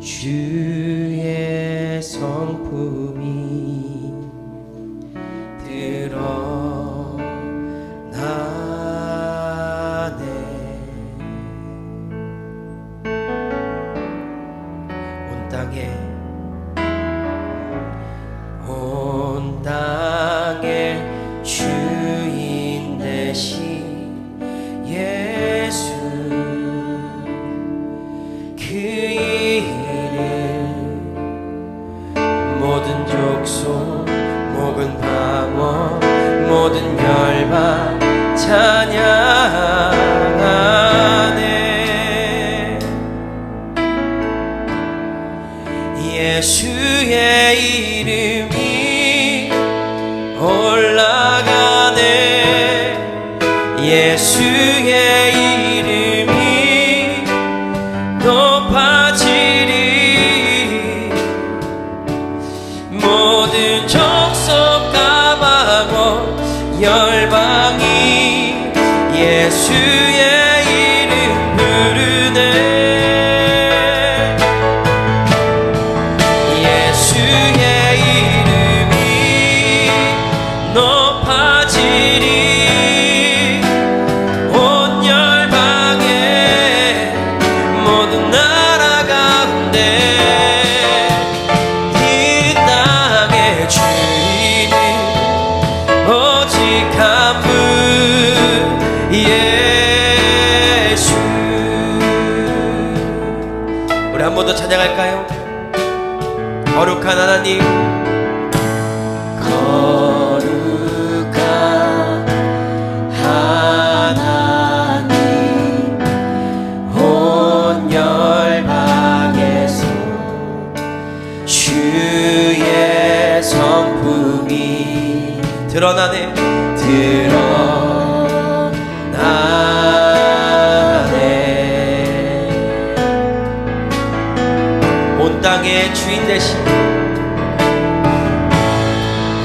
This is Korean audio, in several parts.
주의 성품이 한 번 더 찬양할까요? 거룩한 하나님. 거룩한 하나님 온 열방에서 주의 성품이 드러나네. 드러나 온 땅의 주인 되신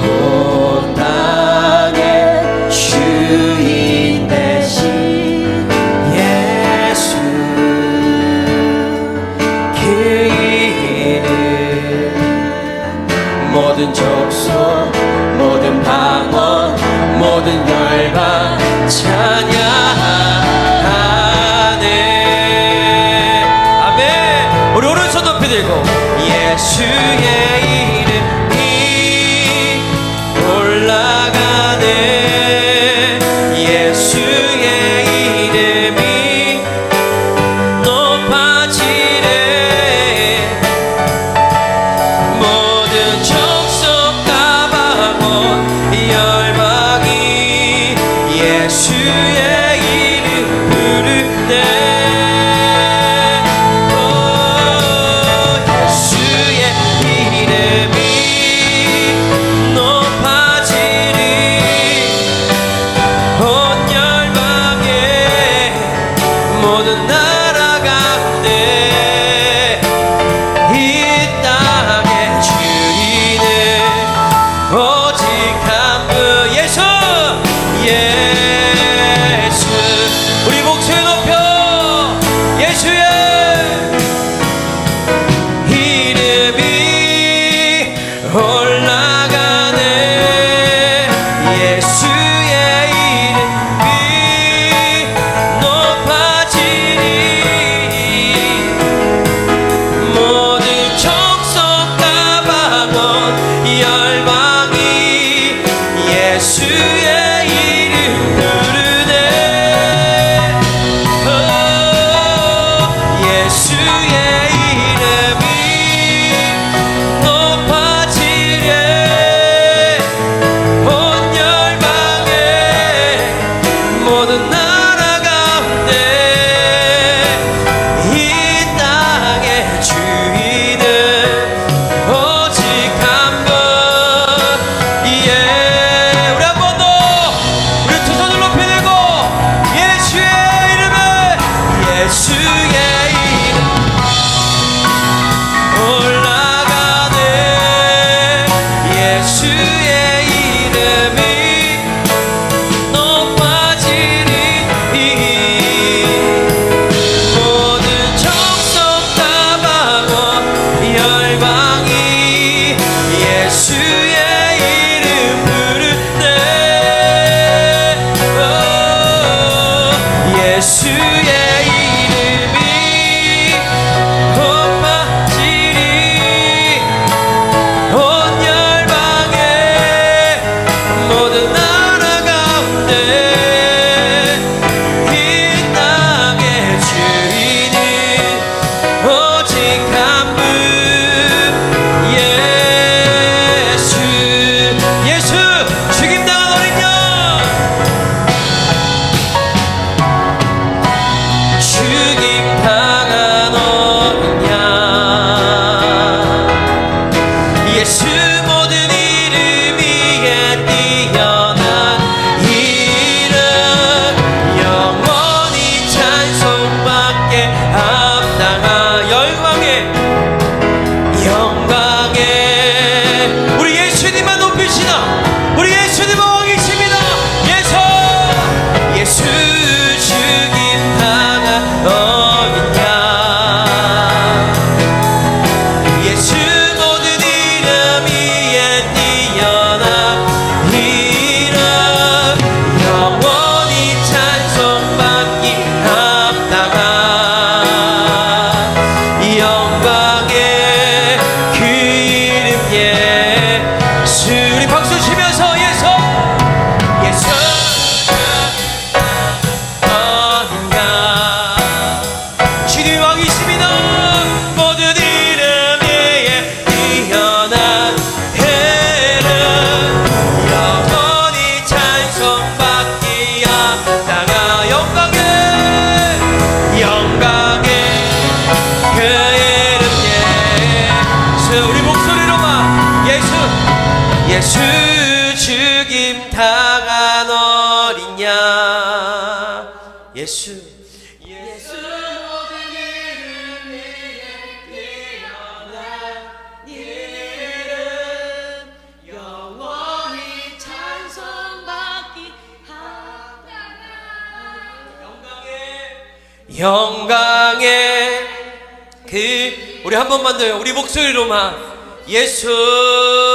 온 땅의 주인 되신 예수 그 이름 모든 족속 모든 방언 모든 열방 찬양하 예수의 是许。 죽임 당한 어린 양 예수. 예수 모든 이름 위에 뛰어난 이름 영원히 찬송받기 하다 영광의 영광의 그 우리 한 번만 더요. 우리 목소리로만. 예수.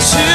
should